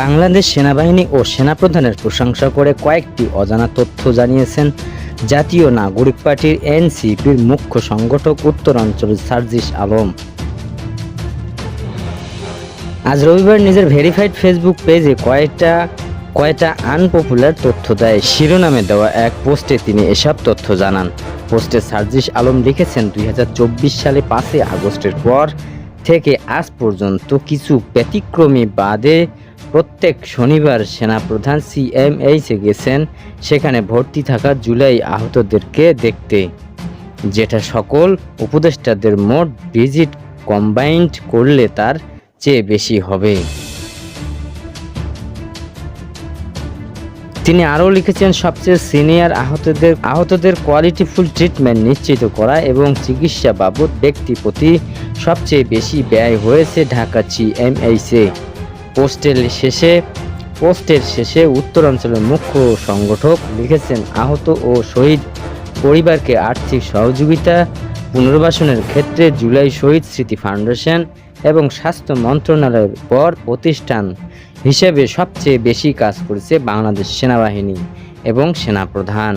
বাংলাদেশ সেনাবাহিনী ও সেনাপ্রধানের প্রশংসা করে কয়েকটি অজানা তথ্য জানিয়েছেন জাতীয় নাগরিক পার্টির এনসিপির মুখ্য সংগঠক উত্তরাঞ্চল সার্জিস আলম। আজ রবিবার নিজের ভেরিফাইড ফেসবুক পেজে কয়েকটা কয়েকটা আনপপুলার তথ্য দেয়। শিরোনামে দেওয়া এক পোস্টে তিনি এসব তথ্য জানান। পোস্টে সার্জিস আলম লিখেছেন, দুই হাজার চব্বিশ সালে পাঁচই আগস্টের পর থেকে আজ পর্যন্ত কিছু ব্যতিক্রমী বাদে প্রত্যেক শনিবার সেনাপ্রধান সিএমএইচে গেছেন, সেখানে ভর্তি থাকা জুলাই আহতদেরকে দেখতে। যেটা সকল উপদেষ্টাদের মোট ভিজিট কম্বাইন্ড করলে তার চেয়ে বেশি হবে। তিনি আরও লিখেছেন, সবচেয়ে সিনিয়র আহতদের আহতদের কোয়ালিটিফুল ট্রিটমেন্ট নিশ্চিত করা এবং চিকিৎসা বাবদ ব্যক্তি প্রতি সবচেয়ে বেশি ব্যয় হয়েছে ঢাকা সিএমএইচে পোস্টের শেষে পোস্টের শেষে উত্তরাঞ্চলের মুখ্য সংগঠক লিখেছেন, আহত ও শহীদ পরিবারকে আর্থিক সহযোগিতা, পুনর্বাসনের ক্ষেত্রে জুলাই শহীদ স্মৃতি ফাউন্ডেশন এবং স্বাস্থ্য মন্ত্রণালয়ের পর প্রতিষ্ঠান হিসেবে সবচেয়ে বেশি কাজ করেছে বাংলাদেশ সেনাবাহিনী এবং সেনাপ্রধান।